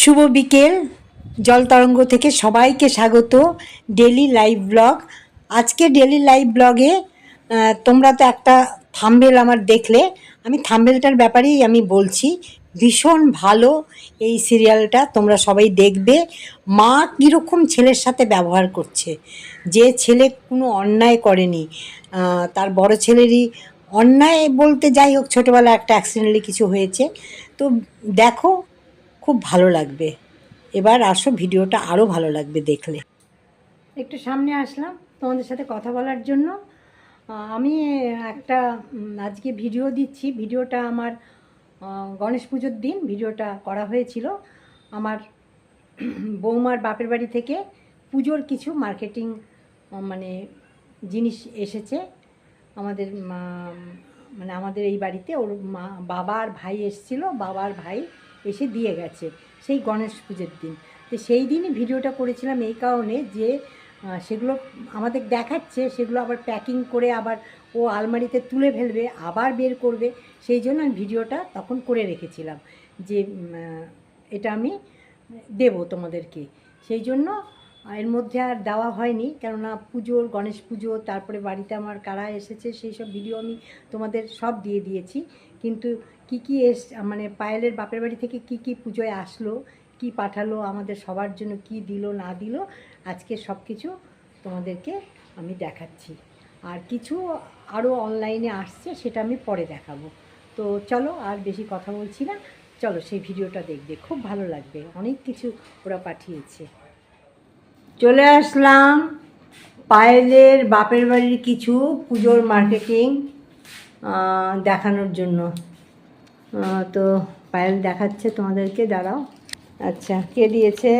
শুভ বিকেল। জল তরঙ্গ থেকে সবাইকে স্বাগত ডেলি লাইভ ব্লগ। আজকে ডেলি লাইভ ব্লগে তোমরা তো একটা থাম্বেল আমার দেখলে। আমি থাম্বেলটার ব্যাপারেই আমি বলছি, ভীষণ ভালো এই সিরিয়ালটা তোমরা সবাই দেখবে। মা কীরকম ছেলের সাথে ব্যবহার করছে, যে ছেলে কোনো অন্যায় করেনি। তার বড় ছেলেরই অন্যায় বলতে যাই হোক, ছোটোবেলায় একটা অ্যাক্সিডেন্টালি কিছু হয়েছে। তো দেখো খুব ভালো লাগবে। এবার আসো, ভিডিওটা আরও ভালো লাগবে দেখলে। একটু সামনে আসলাম তোমাদের সাথে কথা বলার জন্য। আমি একটা আজকে ভিডিও দিচ্ছি। ভিডিওটা আমার গণেশ পুজোর দিন ভিডিওটা করা হয়েছিল। আমার বৌমার বাপের বাড়ি থেকে পুজোর কিছু মার্কেটিং মানে জিনিস এসেছে। আমাদের মানে আমাদের এই বাড়িতে ওর মা, বাবা আর ভাই এসেছিল। বাবার ভাই এসে দিয়ে গেছে, সেই গণেশ পুজোর দিন। তো সেই দিনই ভিডিওটা করেছিলাম এই কারণে যে সেগুলো আমাদের দেখাচ্ছে, সেগুলো আবার প্যাকিং করে আবার ও আলমারিতে তুলে ফেলবে, আবার বের করবে। সেই জন্য আমি ভিডিওটা তখন করে রেখেছিলাম যে এটা আমি দেব তোমাদেরকে। সেই জন্য এর মধ্যে আর দেওয়া হয়নি। কেননা পুজোর গণেশ পুজো, তারপরে বাড়িতে আমার কারা এসেছে, সেই সব ভিডিও আমি তোমাদের সব দিয়ে দিয়েছি। কিন্তু কি কি এস মানে পায়েলের বাপের বাড়ি থেকে কি কি পুজোয় আসলো, কি পাঠালো, আমাদের সবার জন্য কি দিল, না দিল, আজকে সব কিছু তোমাদেরকে আমি দেখাচ্ছি। আর কিছু আরও অনলাইনে আসছে, সেটা আমি পরে দেখাবো। তো চলো, আর বেশি কথা বলছি না। চলো সেই ভিডিওটা দেখবে, খুব ভালো লাগবে। অনেক কিছু ওরা পাঠিয়েছে। চলে আসলাম পায়েলের বাপের বাড়ির কিছু পুজোর মার্কেটিং দেখানোর জন্য। তো পায়েল দেখাচ্ছে তোমাদেরকে দাঁড়াও। আচ্ছা কে দিয়েছে?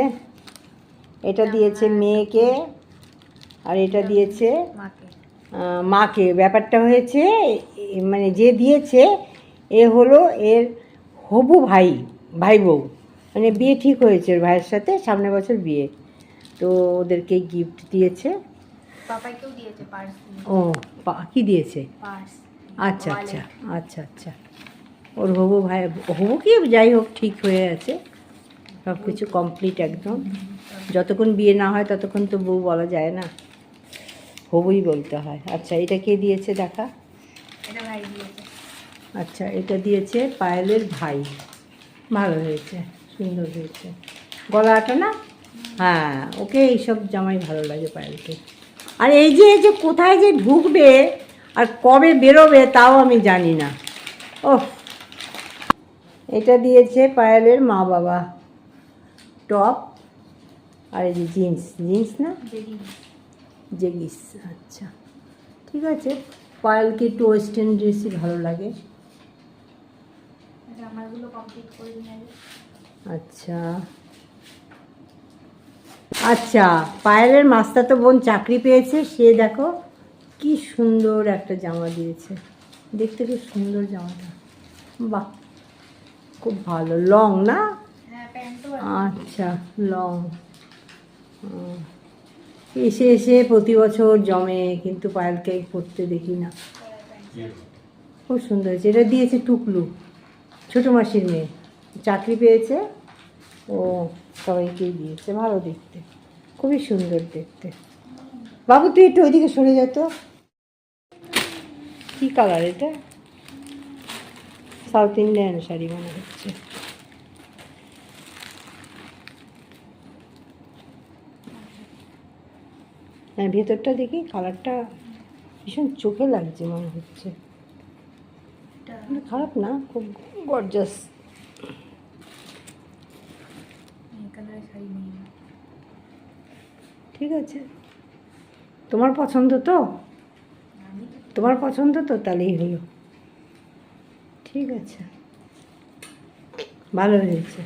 এটা দিয়েছে মেয়েকে আর এটা দিয়েছে মাকে। ব্যাপারটা হয়েছে মানে যে দিয়েছে এ হলো এর হবু ভাই ভাই বউ। মানে বিয়ে ঠিক হয়েছে ওর ভাইয়ের সাথে সামনে বছর বিয়ে। তো ওদেরকে গিফট দিয়েছে। ও কি দিয়েছে? আচ্ছা আচ্ছা আচ্ছা আচ্ছা। ওর হবু ভাই হবু কি যাই হোক ঠিক হয়ে আছে। সব কিছু কমপ্লিট একদম। যতক্ষণ বিয়ে না হয় ততক্ষণ তো বউ বলা যায় না। হবুই বলতে হয়। আচ্ছা এটা কে দিয়েছে দেখা? আচ্ছা এটা দিয়েছে পায়েলের ভাই। ভালো হয়েছে সুন্দর হয়েছে। গলাটা না হ্যাঁ ওকে এইসব জামাই ভালো লাগে পায়েলকে। আর এই যে এই যে কোথায় যে ঢুকবে আর কবে বেরোবে তাও আমি জানি না। ও এটা দিয়েছে পায়েলের মা বাবা। টপ আর এই যে জিন্স জিন্স না? জেগিস আচ্ছা। ঠিক আছে পায়েলকে একটু ওয়েস্টার্ন ড্রেসই ভালো লাগে। আচ্ছা। আচ্ছা পায়েলের মাস্তাতো বোন চাকরি পেয়েছে সে দেখো কি সুন্দর একটা জামা দিয়েছে। দেখতে খুব সুন্দর জামাটা। বাহ খুব ভালো। লং না? হ্যাঁ আচ্ছা লং। এসে এসে প্রতি বছর জমে কিন্তু পায়েলকে পরতে দেখি না। খুব সুন্দর হয়েছে। এটা দিয়েছে টুকলু ছোটো মাসির মেয়ে। চাকরি পেয়েছে ও সবাইকেই দিয়েছে ভালো দেখতে খুবই সুন্দর দেখতে। বাবু তুই একটু ওইদিকে সরে যেত কী কালার এটা? সাউথ ইন্ডিয়ান শাড়ি মনে হচ্ছে। হ্যাঁ ভেতরটা দেখি কালারটা ভীষণ চোখে লাগছে মনে হচ্ছে। এটা খারাপ না খুব গর্জাস এই কালারের শাড়ি নিয়ে নাও। ঠিক আছে। তোমার পছন্দ তো? তোমার পছন্দ তো তাহলেই হলো। ঠিক আছে। ভালো হয়েছে।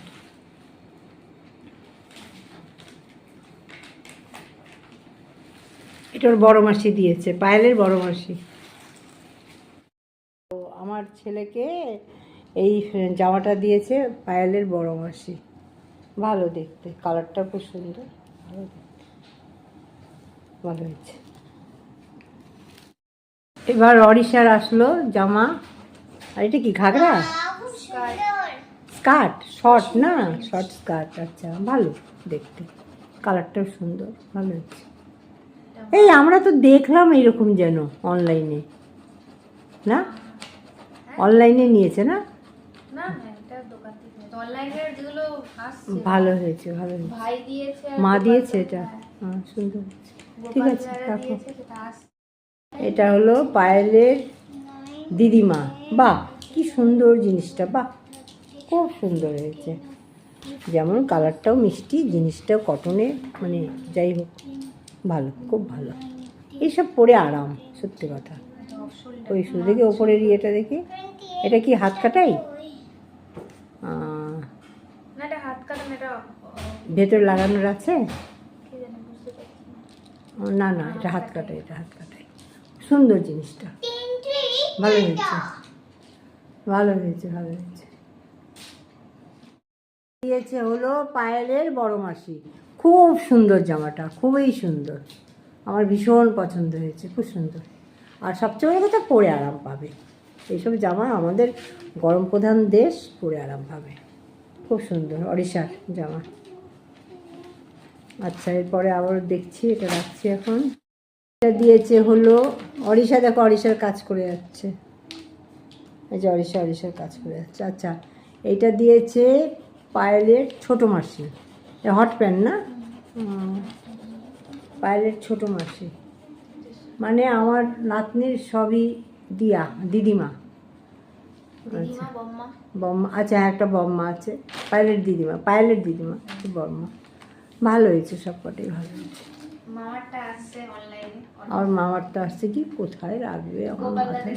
এটা ওর বড় মাসি দিয়েছে, পায়েলের বড় মাসি। তো আমার ছেলেকে এই জামাটা দিয়েছে পায়েলের বড় মাসি। ভালো দেখতে কালারটা খুব সুন্দর। ভালো দেখতে। ভালো হয়েছে। এবার অরিশার আসলো জামা। আর এটা কি ঘাগরা? স্কার্ট। শর্ট না? শর্ট স্কার্ট আচ্ছা ভালো দেখতে। কালারটাও সুন্দর ভালো হচ্ছে এই আমরা তো দেখলাম এরকম যেন অনলাইনে। না? অনলাইনে নিয়েছে না? ভালো হয়েছে ভালো হয়েছে। মা দিয়েছে এটা। হ্যাঁ, হ্যাঁ সুন্দর হয়েছে। ঠিক আছে, রাখো। এটা হলো পায়েলের দিদিমা। বাহ কি সুন্দর জিনিসটা বাহ খুব সুন্দর হয়েছে। যেমন কালারটাও মিষ্টি জিনিসটাও কটনের মানে যাই হোক ভালো খুব ভালো। এইসব পরে আরাম সত্যি কথা। ওই শুধু দেখি ওপরের ইয়েটা দেখি। এটা কি হাত কাটাই? ভেতর লাগানোর আছে কি জানি বুঝতে পারছি না। না, এটা হাত কাটাই এটা হাত কাটাই। সুন্দর জিনিসটা। ভালো হয়েছে। ভালো হয়েছে ভালো হয়েছে। দিয়েছে হলো পায়েলের বড় মাসি। খুব সুন্দর জামাটা, খুবই সুন্দর। আমার ভীষণ পছন্দ হয়েছে, খুব সুন্দর। আর সবচেয়ে বড় কথা, পরে আরাম পাবে। এইসব জামা আমাদের গরম প্রধান দেশ, পরে আরাম পাবে। খুব সুন্দর অরিশার জামা। আচ্ছা এরপরে আবার দেখছি এটা রাখছি এখন। এটা দিয়েছে হলো অরিশা দেখো অরিশার কাজ করে যাচ্ছে। এই যে অরিশা অরিশার কাজ করে যাচ্ছে। আচ্ছা এইটা দিয়েছে পায়েলের ছোট মাসি। হট প্যান্ট না। পায়েলের ছোট মাসি। মানে আমার নাতনির সবই দিয়া দিদিমা আচ্ছা। বম্মা। বম্মা আচ্ছা হ্যাঁ, একটা বম্মা আছে। পায়েলের দিদিমা পায়েলের দিদিমা বম্মা। ভালো হয়েছে সব কটাই ভালো হয়েছে। মামারটা আসছে অনলাইনে আমার মামারটা আসছে কি কোথায় রাখবে আমার গোপাল মাথায়?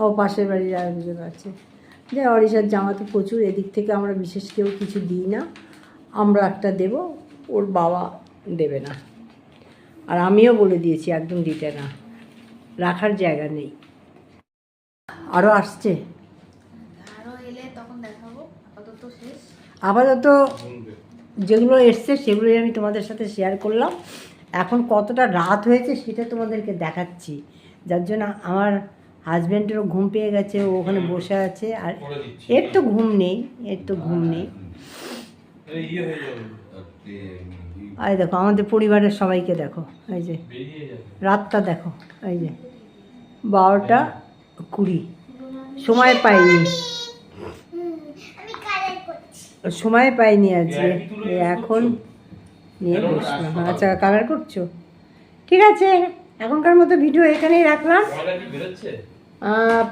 ও পাশের বাড়ির আরেকজন আছে। যে অরিশার জামা তো প্রচুর এদিক থেকে আমরা বিশেষ কেউ কিছু দিই না। আমরা একটা দেব ওর বাবা দেবে না। আর আমিও বলে দিয়েছি একদম দিতে না। রাখার জায়গা নেই। আরও আসছে? আরও এলে তখন দেখাবো আপাতত শেষ। আপাতত যেগুলো এসছে সেগুলোই আমি তোমাদের সাথে শেয়ার করলাম। এখন কতটা রাত হয়েছে সেটা তোমাদেরকে দেখাচ্ছি। যার জন্য আমার হাজব্যান্ডেরও ঘুম পেয়ে গেছে ও ওখানে বসে আছে। আর এর তো ঘুম নেই এর তো ঘুম নেই। ইয়ে আর দেখো আমাদের পরিবারের সবাইকে দেখো এই যে। রাতটা দেখো এই যে। বারোটা কুড়ি। সময় পাইনি। সময় পাইনি আজকে। এখন নিয়ে বসলাম আচ্ছা কালার করছ? ঠিক আছে এখনকার মতো ভিডিও এখানেই রাখলাম।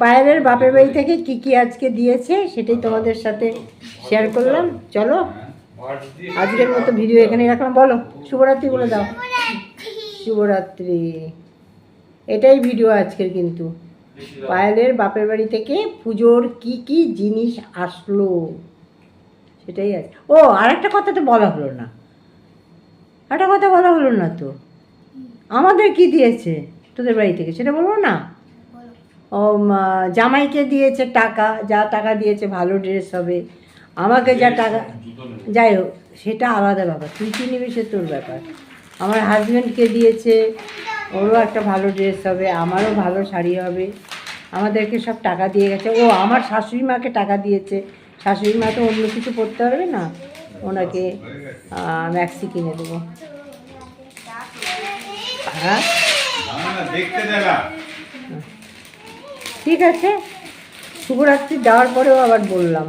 পায়েলের বাপের বাড়ি থেকে কি কি আজকে দিয়েছে সেটাই তোমাদের সাথে শেয়ার করলাম। চলো আজকের মতো ভিডিও এখানেই রাখলাম। বলো শুভরাত্রি বলে দাও। শুভরাত্রি। এটাই ভিডিও আজকের কিন্তু। পায়েলের বাপের বাড়ি থেকে পুজোর কি কি জিনিস আসলো? সেটাই আছে। ও আর একটা কথা তো বলা হলো না। একটা কথা বলা হলো না তো। আমাদের কি দিয়েছে তোদের বাড়ি থেকে? সেটা বলব না? ও জামাইকে দিয়েছে টাকা যা টাকা দিয়েছে ভালো ড্রেস হবে। আমাকে যা টাকা যাই হোক সেটা আলাদা ব্যাপার। তুই কি নিবি সে তোর ব্যাপার। আমার হাজব্যান্ডকে দিয়েছে ওরও একটা ভালো ড্রেস হবে আমারও ভালো শাড়ি হবে। আমাদেরকে সব টাকা দিয়ে গেছে। ও আমার শাশুড়ি মাকে টাকা দিয়েছে। শাশুড়ি মা তো অন্য কিছু পড়তে পারবে না। ওনাকে ম্যাক্সি কিনে দেবো। হ্যাঁ? ঠিক আছে। শুভরাত্রি, যাওয়ার পরেও আবার বললাম।